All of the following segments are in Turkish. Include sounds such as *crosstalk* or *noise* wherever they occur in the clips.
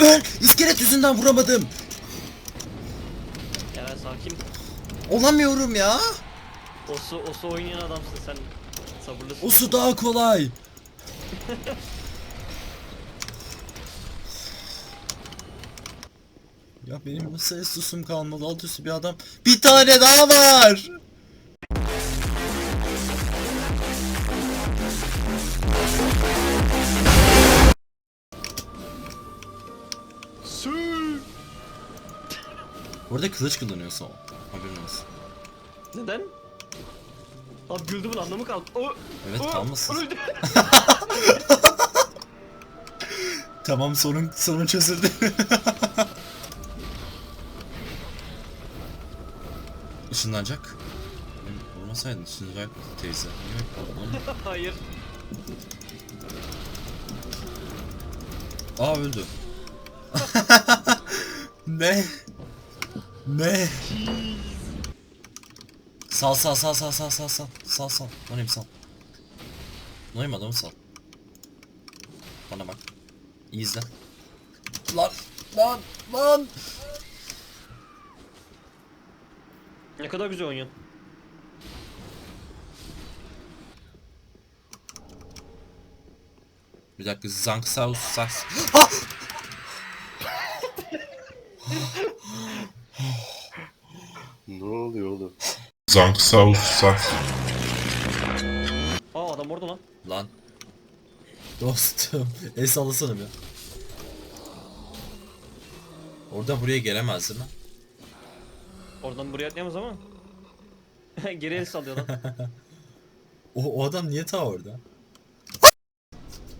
Öl! İskelet yüzünden vuramadım. Eren sakin. Olamıyorum ya. Osu, osu oynayan adamsın sen. Sabırlısın. O su daha kolay. *laughs* ya benim nasıl Estus'um kalmadı alt üstü bir adam. Bir tane daha var. Orada kılıç kullanıyorsa o. Haberin olsun. Neden? Abi güldümün anlamı kaldı. O, Evet o, kalmasın. öldü. *laughs* Tamam sorun sorun çözüldü. *laughs* Işınlanacak. Benim Vurmasaydın ışınlanacak teyze. Niye bekliyorsun oğlum? *laughs* Hayır. Aa öldü. ne? Ne? Sal sal sal sal sal sal sal sal sal. Nonim sal. Nonim adamı sal. Bana bak. İyi izle. Lan lan lan. Ne kadar güzel oynuyorsun. Bir dakika Zanksaus Sas. Ne oluyor oğlum? Zanksaus Sax. Aa adam orada lan. Lan. Dostum. *laughs* El sallasana bir. Orada buraya gelemez değil mi? Oradan buraya atlayamaz ama. *laughs* Geri el sallıyor lan. *laughs* O, o adam niye ta orada?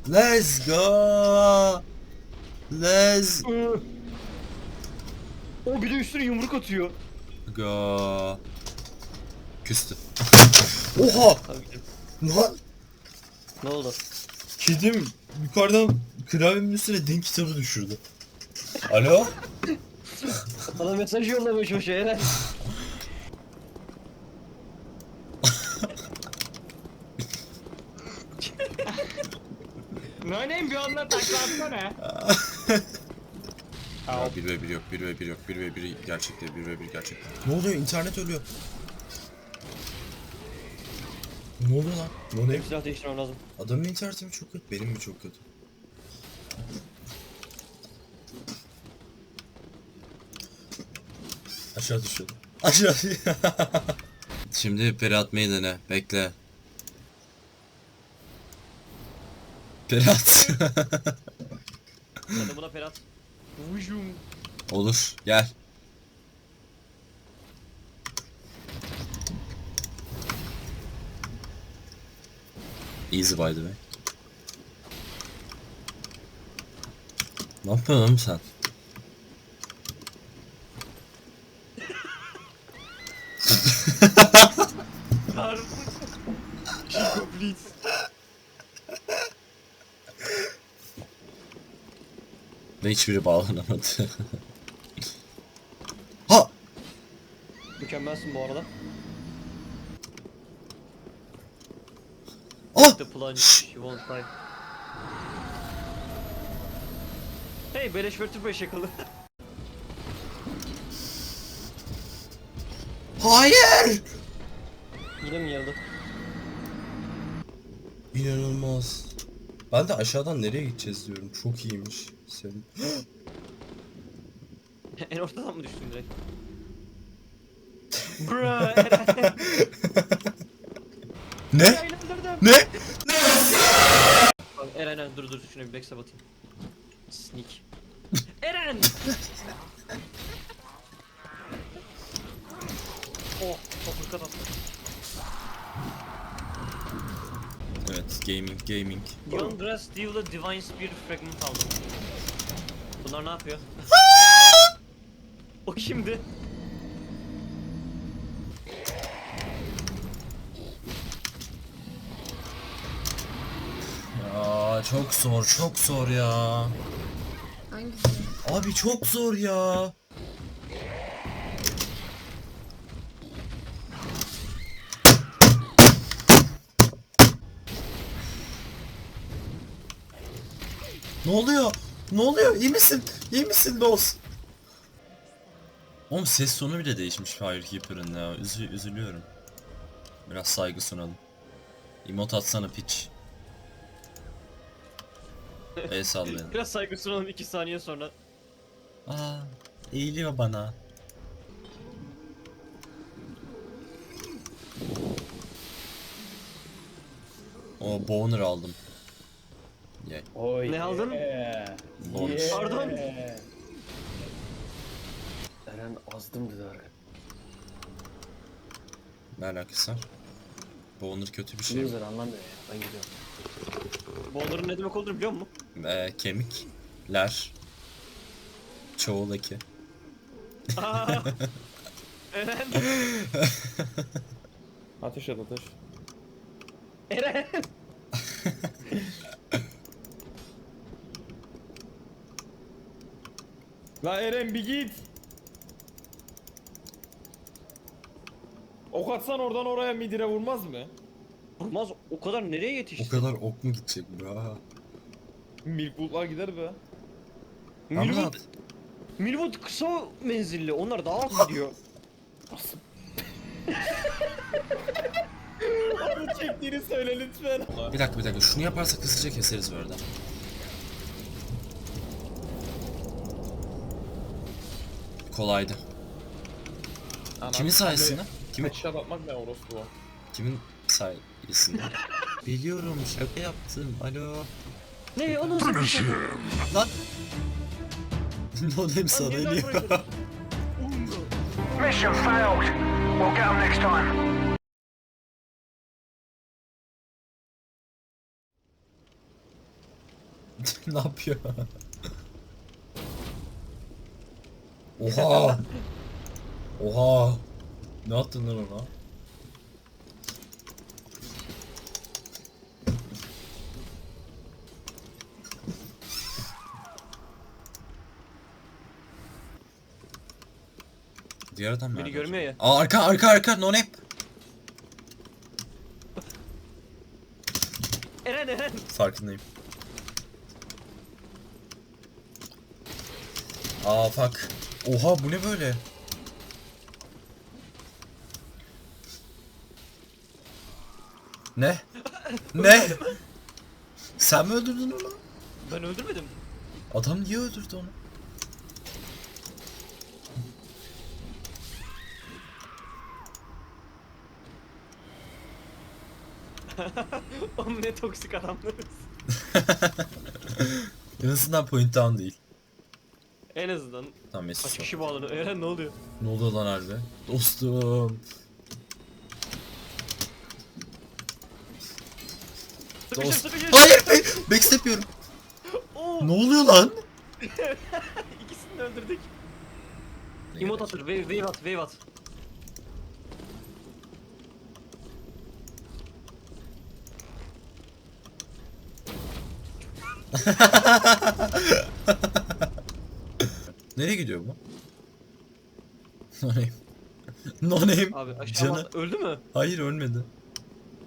Let's go. Let's o bir de üstüne yumruk atıyor. go. Küstü. Oha! Lan Ne oldu? kedim yukarıdan klavyemin üstüne din kitabı düşürdü. Alo? Bana mesaj yollamış o şey Eren. Nönem bir anda taklatsana. Ya 1 ve 1 yok, 1 ve 1 yok, 1 ve 1 gerçekte, 1 ve 1 gerçekte. Ne oluyor? İnternet ölüyor. Ne oluyor lan? Ne oluyor? Silah değiştirmem lazım. Adamın interneti mi çok kötü? Benim mi çok kötü? Aşağı düşüyordu. *laughs* Aşağı Şimdi Perat meydana. Bekle. Perat. Hadi buna Ferhat. Vujum. Olur. Gel. Easy by the way. Ne yapıyorsun oğlum sen? Chico please. Hiçbiri bağlanamadı. *laughs* ha! Mükemmelsin bu arada. Ah! The plunge, she won't die. Hey beleş vertebra şakalı. Hayır! Yine mi geldi? İnanılmaz. Ben de aşağıdan nereye gideceğiz diyorum. Çok iyiymiş. Senin. *laughs* en ortadan mı düştün direkt? *laughs* Eren. ne? Eğlendirdim. Ne? Bak, Eren dur dur şuna bir backstab atayım. Sneak. *laughs* Eren! *laughs* oh, topuk attı. Evet, gaming, gaming. Yondra Steel'da Divine Spear Fragment aldım. Bunlar ne yapıyor? *laughs* o kimdi? Ya çok zor, çok zor ya. Hangisi? Abi çok zor ya. Ne oluyor? Ne oluyor? İyi misin? İyi misin Doz? Oğlum ses tonu bile değişmiş Firekeeper'ın ya. Üzü üzülüyorum. Biraz saygı sunalım. Emot atsana piç. El sallayın. Biraz saygı sunalım 2 saniye sonra. Aa, eğiliyor bana. O boner aldım. Ye. Oy. Ne aldın? yeah. Bonus. Yeah. Pardon? Eren azdım dedi arka. Ne alakası var? Boner kötü bir şey. Loser anlamıyor ya. Ben gidiyorum. Bonların ne demek olduğunu biliyor musun? Ee, kemikler. Çoğul eki. Aa, Eren. *laughs* Ateş at ateş. Eren. La Eren bir git. Ok atsan oradan oraya midire vurmaz mı? Vurmaz o kadar nereye yetişti? O kadar ok mu gidecek bro? Milkwood'lar gider be. Milwood, Milwood kısa menzilli. Onlar daha az gidiyor. *laughs* Onu çektiğini söyle lütfen. Bir dakika bir dakika şunu yaparsak hızlıca keseriz bu arada. Kolaydı. Kimin sayesinde? Kimin? Headshot atmak ne orospu. Kimin sayesinde? *laughs* Biliyorum şaka yaptım. Alo. ne o nasıl bir şey? Lan. *laughs* Nodem sana iniyor. *laughs* Mission failed. We'll get 'em next time. ne yapıyor? Oha. Oha. Ne attın lan ona? Diğer adam nerede? Beni görmüyor ya. Aa arka arka arka no name. Eren Eren. Farkındayım. Aa fuck. Oha bu ne böyle? Ne? ne? Sen mi öldürdün onu? Ben öldürmedim. Adam niye öldürdü onu? *laughs* Oğlum ne toksik adamlarız. *laughs* En azından point down değil. En azından Tamam Mesut. kaç kişi bağlanıyor. Eren ne oluyor? Ne oluyor lan harbi? Dostum. Sıkışır Dost. sıkışır. Hayır! hayır, Backstep yiyorum. Oo, Ne oluyor lan? *laughs* ikisini de öldürdük. Emot atır. Wave, wave at. Wave at. *laughs* Nereye gidiyor bu? No name. No name. Abi aşağı Canı. at- öldü mü? Hayır ölmedi.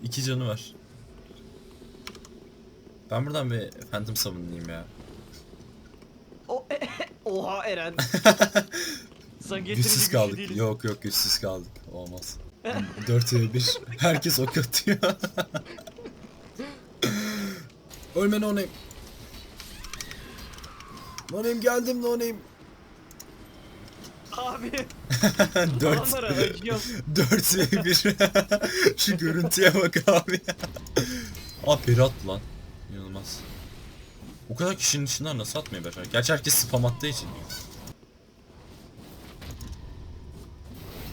İki canı var. Ben buradan bir Phantom Summon'layım ya. O, *laughs* Oha Eren. *laughs* Sen Güçsüz güçlü kaldık. değiliz. Yok yok güçsüz kaldık. Olmaz. *laughs* 4 ve 1. Herkes ok atıyor. Ölme no name. No name geldim no name. Abi. 4 Adamlara acıyorum. 4 ve 1. Şu görüntüye bak abi. Peri attı lan. İnanılmaz. O kadar kişinin içinden nasıl atmayı başar? Gerçi herkes spam attığı için.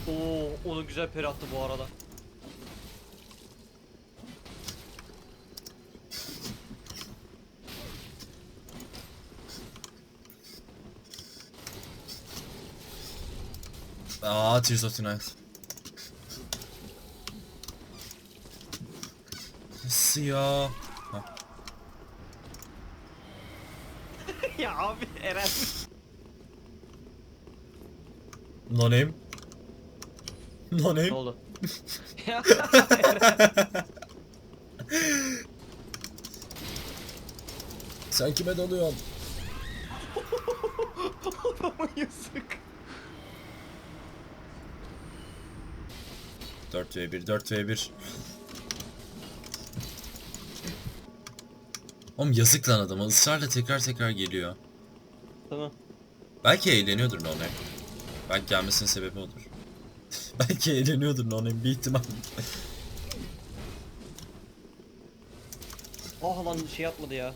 Oo, onu güzel peri attı bu arada. Aa Tears of the Night. Nasıl *laughs* ya abi Eren. No name. No name. Ne oldu? *laughs* Sen kime dalıyorsun? Adama yazık. 4v1 4v1 Oğlum yazık lan adama ısrarla tekrar tekrar geliyor. Tamam. Belki eğleniyordur None. Belki gelmesinin sebebi odur. *laughs* Belki eğleniyordur None bir ihtimal. *laughs* Ah lan şey yapmadı ya.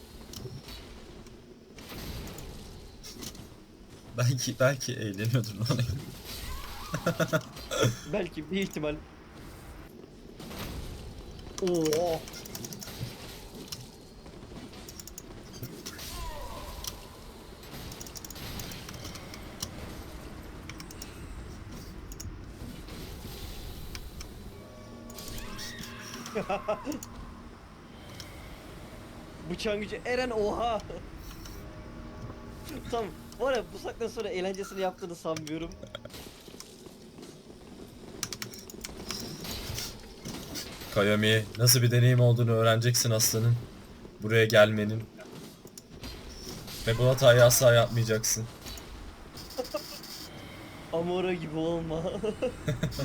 belki belki eğleniyordur None. *laughs* Belki bir ihtimal. Oo. *laughs* Bıçağın gücü Eren oha. *laughs* tamam. Var ya bu saatten sonra eğlencesini yaptığını sanmıyorum. Kayomi nasıl bir deneyim olduğunu öğreneceksin aslanın. Buraya gelmenin. Ve bu hatayı asla yapmayacaksın. *laughs* Amora gibi olma.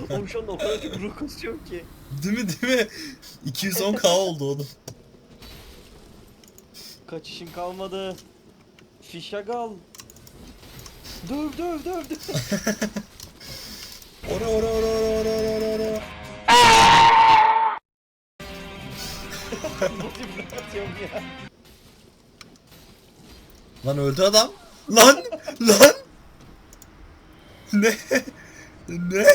Oğlum şu anda o kadar çok ruh kasıyorum ki. Değil mi değil mi? 210k oldu oğlum. Kaçışın kalmadı. Fişagal. Döv döv döv döv. Ora ora ora ora ora ora ora. Ya. Lan öldü adam. Lan lan. Ne? Ne?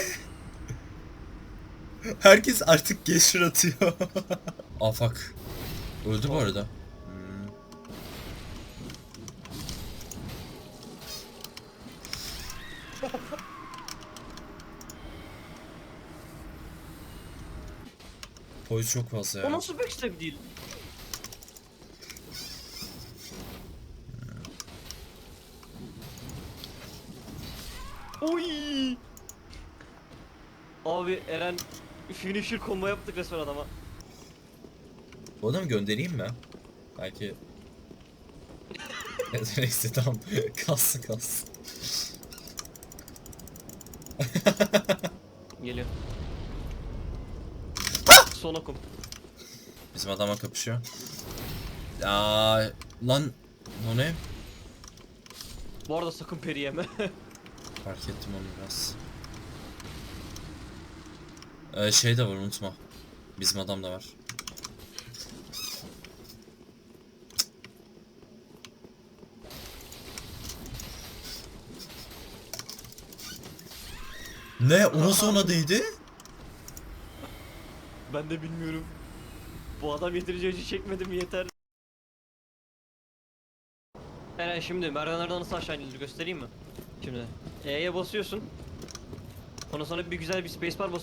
Herkes artık geçir atıyor. *laughs* Aa fuck. Öldü bu arada. Hmm. Çok fazla ya. O nasıl backstep değil? Oy! Abi Eren finisher combo yaptık resmen adama. Bu adamı göndereyim mi? Belki... *laughs* *laughs* Neyse tamam. *laughs* kalsın kalsın. Geliyor. Son okum. Bizim adama kapışıyor. Aa, lan o ne? Bu arada sakın peri yeme. Fark ettim onu biraz. Ee, şey de var unutma. Bizim adam da var. Ne? O nasıl ona değdi? ben de bilmiyorum. Bu adam yeterince acı çekmedi mi yeter. Eren şimdi merdivenlerden nasıl aşağı inilir göstereyim mi? Şimdi E'ye basıyorsun. Ondan sonra bir güzel bir spacebar bas.